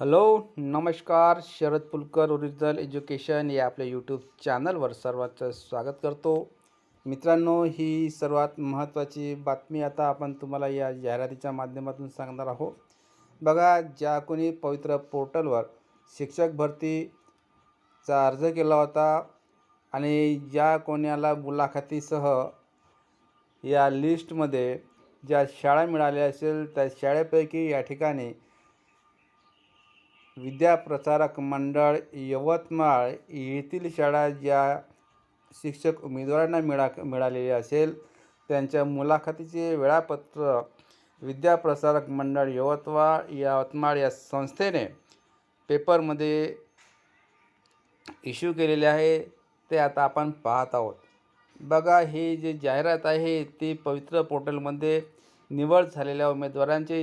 Hello नमस्कार Sharad Pulkar original education या आपल्या यूट्यूब चॅनलवर सर्वांचं स्वागत करतो. मित्रांनो ही सर्वात महत्त्वाची बातमी आता आपण तुम्हाला या जाहिरातीच्या माध्यमातून सांगणार आहोत. बघा ज्या कोणी पवित्र पोर्टलवर शिक्षक भरतीचा अर्ज केला होता आणि ज्या कोणाला मुलाखतीसह या लिस्टमध्ये ज्या शाळा मिळाल्या असेल त्या शाळेपैकी या ठिकाणी विद्याप्रसारक मंडळ यवतमाळ येथील शाळा ज्या शिक्षक उमेदवारांना मिळा मिळालेले असेल त्यांच्या मुलाखतीचे वेळापत्रक विद्याप्रसारक मंडळ यवतमाळ यवतमाळ या संस्थेने पेपरमध्ये इश्यू केलेले आहे ते आता आपण पाहत आहोत. बघा हे जे जाहिरात आहे ती पवित्र पोर्टलमध्ये निवड झालेल्या उमेदवारांची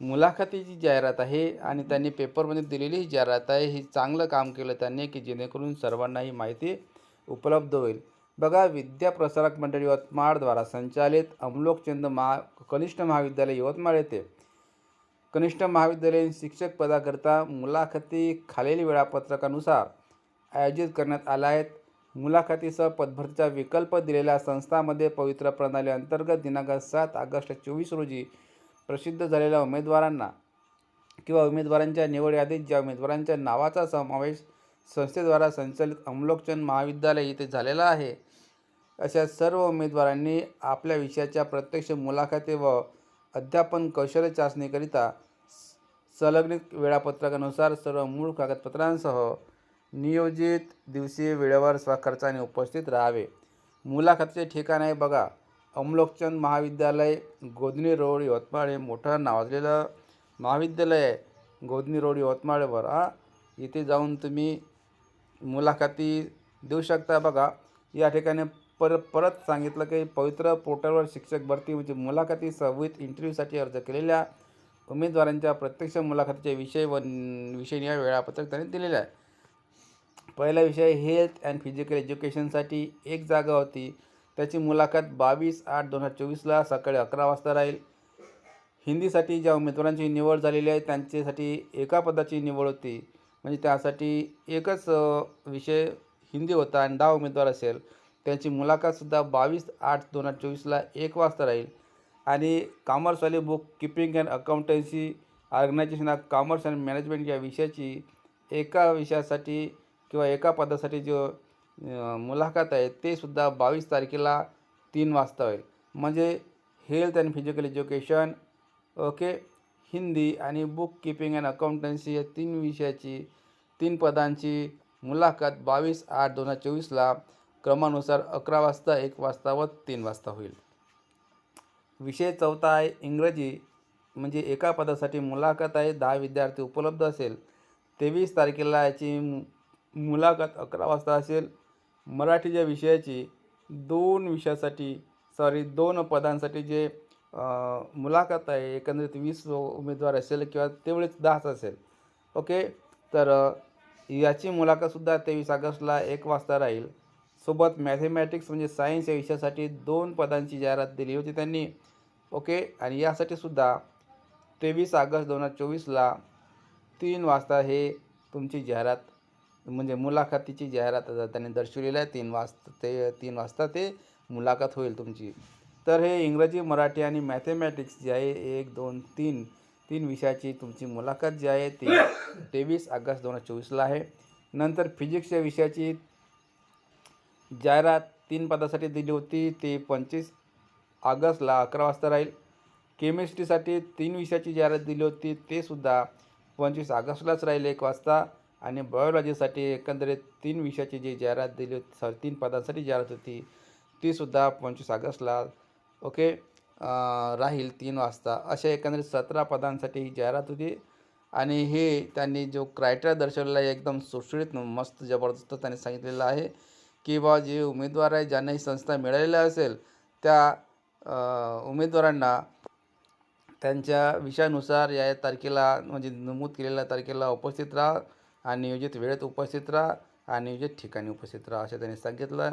मुलाखतीची जाहिरात आहे आणि त्यांनी पेपरमध्ये दिलेली ही जाहिरात आहे. ही चांगलं काम केलं त्यांनी की जेणेकरून सर्वांना ही माहिती उपलब्ध होईल. बघा विद्याप्रसारक मंडळ यवतमाळद्वारा संचालित अमलोकचंद महा कनिष्ठ महाविद्यालय यवतमाळ येथे. कनिष्ठ महाविद्यालयीन शिक्षक पदाकरिता मुलाखती खालील वेळापत्रकानुसार आयोजित करण्यात आल्या आहेत. मुलाखतीसह पदभरतीचा विकल्प दिलेल्या संस्थामध्ये पवित्र प्रणाली अंतर्गत दिनांक सात ऑगस्ट चोवीस रोजी प्रसिद्ध झालेल्या उमेदवारांना किंवा उमेदवारांच्या निवड यादीत ज्या उमेदवारांच्या नावाचा समावेश संस्थेद्वारा संचालित अमलोकचंद महाविद्यालय येथे झालेला आहे अशा सर्व उमेदवारांनी आपल्या विषयाच्या प्रत्यक्ष मुलाखती व अध्यापन कौशल्य चाचणीकरिता संलग्नित वेळापत्रकानुसार सर्व मूळ कागदपत्रांसह नियोजित दिवशी वेळेवर स्वखर्चाने उपस्थित राहावे. मुलाखतीचे ठिकाण आहे बघा. अमलोकचंद महाविद्यालय गोधनी रोड यवतमाळ हे मोठं नावाजलेलं महाविद्यालय आहे. गोधनी रोड यवतमाळवर हा. इथे जाऊन तुम्ही मुलाखती देऊ शकता. बघा या ठिकाणी परत परत सांगितलं की पवित्र पोर्टलवर शिक्षक भरती म्हणजे मुलाखती विथ इंटरव्ह्यूसाठी अर्ज केलेल्या उमेदवारांच्या प्रत्यक्ष मुलाखतीचे विषय व विषय या वेळापत्रक त्यांनी दिलेलं आहे. पहिला विषय हेल्थ अँड फिजिकल एज्युकेशनसाठी एक जागा होती. त्याची मुलाखत बावीस आठ दोन हजार चोवीसला सकाळी अकरा वाजता राहील. हिंदीसाठी ज्या उमेदवारांची निवड झालेली आहे त्यांच्यासाठी एका पदाची निवड होती. म्हणजे त्यासाठी एकच विषय हिंदी होता आणि दहा उमेदवार असेल. त्यांची मुलाखतसुद्धा बावीस आठ दोन हजार चोवीसला एक वाजता राहील. आणि कॉमर्सवाले book keeping and accountancy organisation of commerce and management या विषयाची एका विषयासाठी किंवा एका पदासाठी जो मुलाखत आहे ते सुद्धा बावीस तारखेला तीन वाजता होईल. म्हणजे health and physical education okay Hindi आणि बुक किपिंग अँड अकाउंटन्सी या तीन विषयाची तीन पदांची मुलाखत बावीस आठ दोन हजार चोवीसला क्रमानुसार अकरा वाजता एक वाजता व तीन वाजता होईल. विषय चौथा आहे इंग्रजी म्हणजे एका पदासाठी मुलाखत आहे दहा विद्यार्थी उपलब्ध असेल. तेवीस तारखेला याची मु मुलाखत अकरा वाजता असेल. मराठीच्या विषयाची दोन विषयासाठी सॉरी दोन पदांसाठी जे मुलाखत आहे एकंदरीत वीस उमेदवार असेल किंवा तेवढेच दहाच असेल. ओके? तर याची मुलाखतसुद्धा तेवीस ऑगस्टला एक वाजता राहील. सोबत मॅथेमॅटिक्स म्हणजे सायन्स या विषयासाठी दोन पदांची जाहिरात दिली होती त्यांनी. ओके? आणि यासाठी सुद्धा तेवीस ऑगस्ट दोन हजार चोवीसला तीन वाजता हे तुमची जाहिरात म्हणजे मुलाखतीची जाहिरात त्यांनी दर्शवलेली आहे तीन वाजता ते तीन वाजता ते मुलाखत होईल तुमची. तर हे इंग्रजी मराठी आणि मॅथेमॅटिक्स जे आहे एक दोन तीन तीन विषयाची तुमची मुलाखत जी आहे ती तेवीस ऑगस्ट दोन हजार चोवीसला आहे. नंतर फिजिक्स या विषयाची जाहिरात तीन पदासाठी दिली होती ते पंचवीस ऑगस्टला अकरा वाजता राहील. केमिस्ट्रीसाठी तीन विषयाची जाहिरात दिली होती ते सुद्धा पंचवीस ऑगस्टलाच राहील एक वाजता. आणि बायोलॉजीसाठी एकंदरीत तीन विषयाची जी जाहिरात दिली होती सॉरी तीन पदांसाठी जाहिरात होती तीसुद्धा पंचवीस ऑगस्टला ओके राहील तीन वाजता. अशा एकंदरीत सतरा पदांसाठी ही जाहिरात होती आणि हे त्यांनी जो क्रायटेरिया दर्शवलेला आहे एकदम सुटसुटीत मस्त जबरदस्त त्यांनी सांगितलेलं आहे की बा जे उमेदवार आहे ज्यांना ही संस्था मिळालेल्या असेल त्या उमेदवारांना त्यांच्या विषयानुसार या तारखेला म्हणजे नमूद केलेल्या तारखेला उपस्थित राहा. आणि नियोजित वेळेत उपस्थित राहा आणि नियोजित ठिकाणी उपस्थित राहा असे त्यांनी सांगितलं.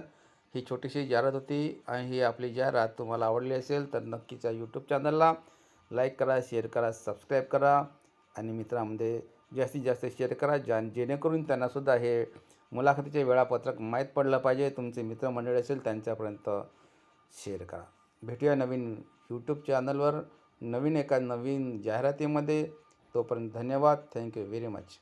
ही छोटीशी जाहिरात होती आणि ही आपली जाहिरात तुम्हाला आवडली असेल तर नक्कीच या यूट्यूब चॅनलला लाईक करा शेअर करा सबस्क्राईब करा आणि मित्रांमध्ये जास्तीत जास्त शेअर करा ज्या जेणेकरून त्यांनासुद्धा हे मुलाखतीचे वेळापत्रक माहीत पडलं पाहिजे. तुमचे मित्रमंडळी असेल त्यांच्यापर्यंत शेअर करा. भेटूया नवीन यूट्यूब चॅनलवर नवीन एका नवीन जाहिरातीमध्ये. तोपर्यंत धन्यवाद. Thank you very much